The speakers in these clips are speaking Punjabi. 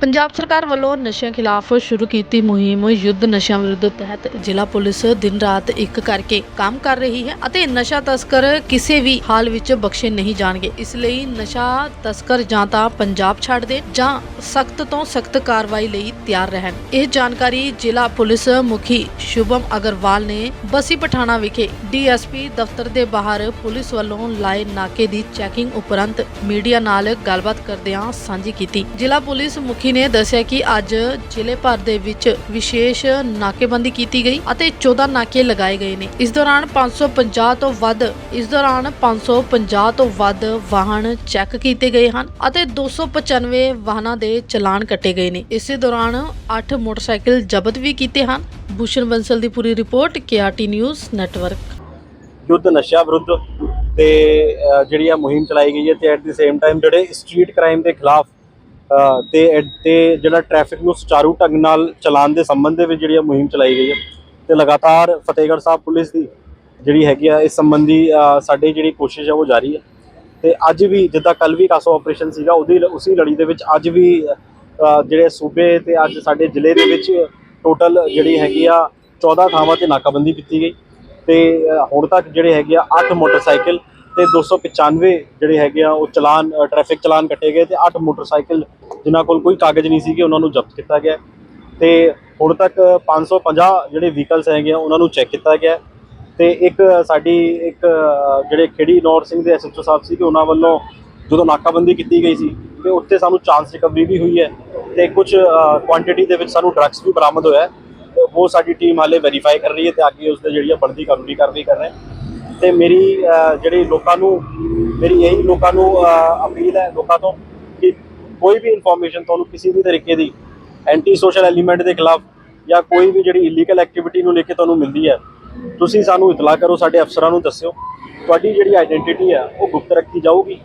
ਪੰਜਾਬ ਸਰਕਾਰ ਵੱਲੋਂ ਨਸ਼ਿਆਂ ਖਿਲਾਫ ਸ਼ੁਰੂ ਕੀਤੀ ਮੁਹਿੰਮ ਯੁੱਧ ਨਸ਼ਿਆਂ ਵਿਰੁੱਧ ਤਹਿਤ ਜ਼ਿਲ੍ਹਾ ਪੁਲਿਸ ਦਿਨ ਰਾਤ ਇੱਕ ਕਰਕੇ ਕੰਮ ਕਰ ਰਹੀ ਹੈ ਅਤੇ ਨਸ਼ਾ ਤਸਕਰ ਕਿਸੇ ਵੀ ਹਾਲ ਵਿੱਚ ਬਖਸ਼ੇ ਨਹੀਂ ਜਾਣਗੇ। ਇਸ ਲਈ ਨਸ਼ਾ ਤਸਕਰ ਜਾਂ ਤਾਂ ਪੰਜਾਬ ਛੱਡ ਦੇ ਜਾਂ ਸਖਤ ਤੋਂ ਸਖਤ ਕਾਰਵਾਈ ਲਈ ਤਿਆਰ ਰਹਿਣ। ਇਹ ਜਾਣਕਾਰੀ ਜ਼ਿਲ੍ਹਾ ਪੁਲਿਸ ਮੁਖੀ ਸ਼ੁਭਮ ਅਗਰਵਾਲ ਨੇ ਬਸੀ ਪਠਾਣਾ ਵਿਖੇ ਡੀਐਸਪੀ ਦਫ਼ਤਰ ਦੇ ਬਾਹਰ ਪੁਲਿਸ ਵੱਲੋਂ ਲਾਏ ਨਾਕੇ ਦੀ ਚੈਕਿੰਗ ਉਪਰੰਤ ਮੀਡੀਆ ਨਾਲ ਗੱਲਬਾਤ ਕਰਦਿਆਂ ਸਾਂਝੀ ਕੀਤੀ। ਜ਼ਿਲ੍ਹਾ ਪੁਲਿਸ ਮੁਖੀ ਨੇ ਦੱਸਿਆ ਕਿ ਅੱਜ ਜ਼ਿਲ੍ਹੇ ਭਰ ਦੇ ਵਿੱਚ ਵਿਸ਼ੇਸ਼ ਨਾਕੇਬੰਦੀ ਕੀਤੀ ਗਈ ਅਤੇ 14 ਨਾਕੇ ਲਗਾਏ ਗਏ ਨੇ। ਇਸ ਦੌਰਾਨ 550 ਤੋਂ ਵੱਧ, ਇਸ ਦੌਰਾਨ 550 ਤੋਂ ਵੱਧ ਵਾਹਨ ਚੈੱਕ ਕੀਤੇ ਗਏ ਹਨ ਅਤੇ 295 ਵਾਹਨਾਂ ਦੇ ਚਲਾਨ ਕੱਟੇ ਗਏ ਨੇ। ਇਸੇ ਦੌਰਾਨ 8 ਮੋਟਰਸਾਈਕਲ ਜ਼ਬਤ ਵੀ ਕੀਤੇ ਹਨ। ਭੂਸ਼ਣ ਬੰਸਲ ਦੀ ਪੂਰੀ ਰਿਪੋਰਟ ਕੇਆਰਟੀ ਨਿਊਜ਼ ਨੈਟਵਰਕ। ਯੁੱਧ ਨਸ਼ਾ ਵਿਰੁੱਧ ਤੇ ਜਿਹੜੀ ਆ ਮੁਹਿੰਮ ਚਲਾਈ ਗਈ ਹੈ ਤੇ ਐਟ ਦੀ ਸੇਮ ਟਾਈਮ ਜਿਹੜੇ ਸਟਰੀਟ ਕ੍ਰਾਈਮ ਦੇ ਖਿਲਾਫ ਤੇ ਤੇ ਜਿਹੜਾ ਟ੍ਰੈਫਿਕ ਨੂੰ ਸੁਚਾਰੂ ਢੰਗ ਨਾਲ ਚਲਾਉਣ ਦੇ ਸੰਬੰਧ ਦੇ ਵਿੱਚ ਜਿਹੜੀ ਆ ਮੁਹਿੰਮ ਚਲਾਈ ਗਈ ਹੈ ਤੇ ਲਗਾਤਾਰ ਫਤਿਹਗੜ੍ਹ ਸਾਹਿਬ ਪੁਲਿਸ ਦੀ ਜਿਹੜੀ ਹੈਗੀ ਆ, ਇਸ ਸੰਬੰਧੀ ਸਾਡੀ ਜਿਹੜੀ ਕੋਸ਼ਿਸ਼ ਹੈ ਉਹ ਜਾਰੀ ਹੈ। ਤੇ ਅੱਜ ਵੀ ਜਿੱਦਾਂ ਕੱਲ ਵੀ ਕਾਸੋ ਆਪਰੇਸ਼ਨ ਸੀਗਾ, ਉਹਦੀ ਉਸੇ ਲੜੀ ਦੇ ਵਿੱਚ ਅੱਜ ਵੀ ਜਿਹੜੇ ਸੂਬੇ ਤੇ ਅੱਜ ਸਾਡੇ ਜ਼ਿਲ੍ਹੇ ਦੇ ਵਿੱਚ ਟੋਟਲ ਜਿਹੜੀ ਹੈਗੀ ਆ 14 ਥਾਵਾਂ ਤੇ ਨਾਕਾਬੰਦੀ ਕੀਤੀ ਗਈ। ਤੇ ਹੁਣ ਤੱਕ ਜਿਹੜੇ ਹੈਗੇ ਆ 8 ਮੋਟਰਸਾਈਕਲ ਤੇ 295 ਜਿਹੜੇ ਹੈਗੇ ਆ, ਉਹ ਚਲਾਨ ਟ੍ਰੈਫਿਕ ਚਲਾਨ ਕੱਟੇ ਗਏ ਤੇ 8 ਮੋਟਰਸਾਈਕਲ ਜਿਨ੍ਹਾਂ ਕੋਲ ਕੋਈ ਕਾਗਜ਼ ਨਹੀਂ ਸੀਗੇ ਉਹਨਾਂ ਨੂੰ ਜ਼ਬਤ ਕੀਤਾ ਗਿਆ। ਤੇ ਹੁਣ ਤੱਕ 550 ਜਿਹੜੇ ਵਹੀਕਲਸ ਹੈਗੇ ਆ, ਉਹਨਾਂ ਨੂੰ ਚੈੱਕ ਕੀਤਾ ਗਿਆ। ਤੇ ਇੱਕ ਸਾਡੀ ਇੱਕ ਜਿਹੜੇ ਖੇੜੀ ਨੌਰ ਸਿੰਘ ਦੇ ਐਸਐਚਓ ਸਾਹਿਬ ਸੀਗੇ ਉਹਨਾਂ ਵੱਲੋਂ ਜਦੋਂ ਨਾਕਾਬੰਦੀ ਕੀਤੀ ਗਈ ਸੀ, ਤੇ ਉੱਥੇ ਸਾਨੂੰ ਚਾਂਸ ਰਿਕਵਰੀ ਵੀ ਹੋਈ ਹੈ ਤੇ ਕੁਝ ਕੁਆਂਟੀਟੀ ਦੇ ਵਿੱਚ ਸਾਨੂੰ ਡਰੱਗਸ ਵੀ ਬਰਾਮਦ ਹੋਇਆ ਹੈ। ਉਹ ਸਾਡੀ ਟੀਮ ਹਾਲੇ ਵੈਰੀਫਾਈ ਕਰ ਰਹੀ ਹੈ ਤੇ ਅੱਗੇ ਉਸ ਦੇ ਜਿਹੜੀ ਆ ਬਣਦੀ ਕਾਨੂੰਨੀ ਕਾਰਵਾਈ ਕਰ ਰਹੇ ਤੇ ਮੇਰੀ ਅਹ, ਜਿਹੜੀ ਲੋਕਾਂ ਨੂੰ ਮੇਰੀ ਇਹੀ ਲੋਕਾਂ ਨੂੰ ਅਪੀਲ ਹੈ ਲੋਕਾਂ ਤੋਂ ਕਿ ਕੋਈ ਵੀ ਇਨਫੋਰਮੇਸ਼ਨ ਤੁਹਾਨੂੰ ਕਿਸੇ ਵੀ ਤਰੀਕੇ ਦੀ ਐਂਟੀ ਸੋਸ਼ਲ ਐਲੀਮੈਂਟ ਦੇ ਖਿਲਾਫ ਜਾਂ ਕੋਈ ਵੀ ਜਿਹੜੀ ਇਲੀਗਲ ਐਕਟੀਵਿਟੀ ਨੂੰ ਲੈ ਕੇ ਤੁਹਾਨੂੰ ਮਿਲਦੀ ਹੈ ਤੁਸੀਂ ਸਾਨੂੰ ਇਤਲਾਹ ਕਰੋ ਸਾਡੇ ਅਫਸਰਾਂ ਨੂੰ ਦੱਸਿਓ। ਤੁਹਾਡੀ ਜਿਹੜੀ ਆਇਡੈਂਟੀਟੀ ਹੈ ਉਹ ਗੁਪਤ ਰੱਖੀ ਜਾਊਗੀ।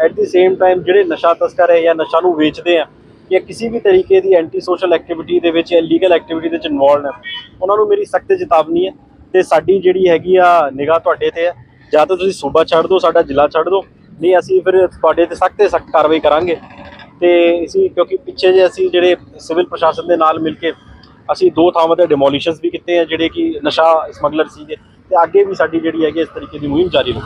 ਐਟ ਦੀ ਸੇਮ ਟਾਈਮ ਜਿਹੜੇ ਨਸ਼ਾ ਤਸਕਰ ਹੈ ਜਾਂ ਨਸ਼ਾ ਨੂੰ ਵੇਚਦੇ ਆ ਜਾਂ ਕਿਸੇ ਵੀ ਤਰੀਕੇ ਦੀ ਐਂਟੀ ਸੋਸ਼ਲ ਐਕਟੀਵਿਟੀ ਦੇ ਵਿੱਚ ਇਲੀਗਲ ਐਕਟੀਵਿਟੀ ਦੇ ਵਿੱਚ ਇਨਵੋਲਡ ਹੈ ਉਹਨਾਂ ਨੂੰ ਮੇਰੀ ਸਖਤ ਚੇਤਾਵਨੀ ਹੈ। ਤੇ ਸਾਡੀ ਜਿਹੜੀ ਹੈਗੀ ਆ ਨਿਗਾਹ ਤੁਹਾਡੇ ਤੇ ਹੈ ਜਾਂ ਤਾਂ ਤੁਸੀਂ ਸੂਬਾ ਛੱਡ ਦਿਓ, ਸਾਡਾ ਜ਼ਿਲ੍ਹਾ ਛੱਡ ਦਿਓ। ਨਹੀਂ, ਅਸੀਂ ਫਿਰ ਤੁਹਾਡੇ ਤੇ ਸਖਤ ਤੇ ਸਖਤ ਕਾਰਵਾਈ ਕਰਾਂਗੇ। ਤੇ ਅਸੀਂ ਕਿਉਂਕਿ ਪਿੱਛੇ ਜੇ ਅਸੀਂ ਜਿਹੜੇ ਸਿਵਲ ਪ੍ਰਸ਼ਾਸਨ ਦੇ ਨਾਲ ਮਿਲ ਕੇ ਅਸੀਂ ਦੋ ਥਾਵਾਂ ਤੇ ਡਿਮੋਲੀਸ਼ਨਸ ਵੀ ਕੀਤੇ ਆ, ਜਿਹੜੇ ਕਿ ਨਸ਼ਾ ਸਮਗਲਰ ਸੀਗੇ। ਤੇ ਅੱਗੇ ਵੀ ਸਾਡੀ ਜਿਹੜੀ ਹੈਗੀ ਇਸ ਤਰੀਕੇ ਦੀ ਮੁਹਿੰਮ ਜਾਰੀ ਰਹੂ।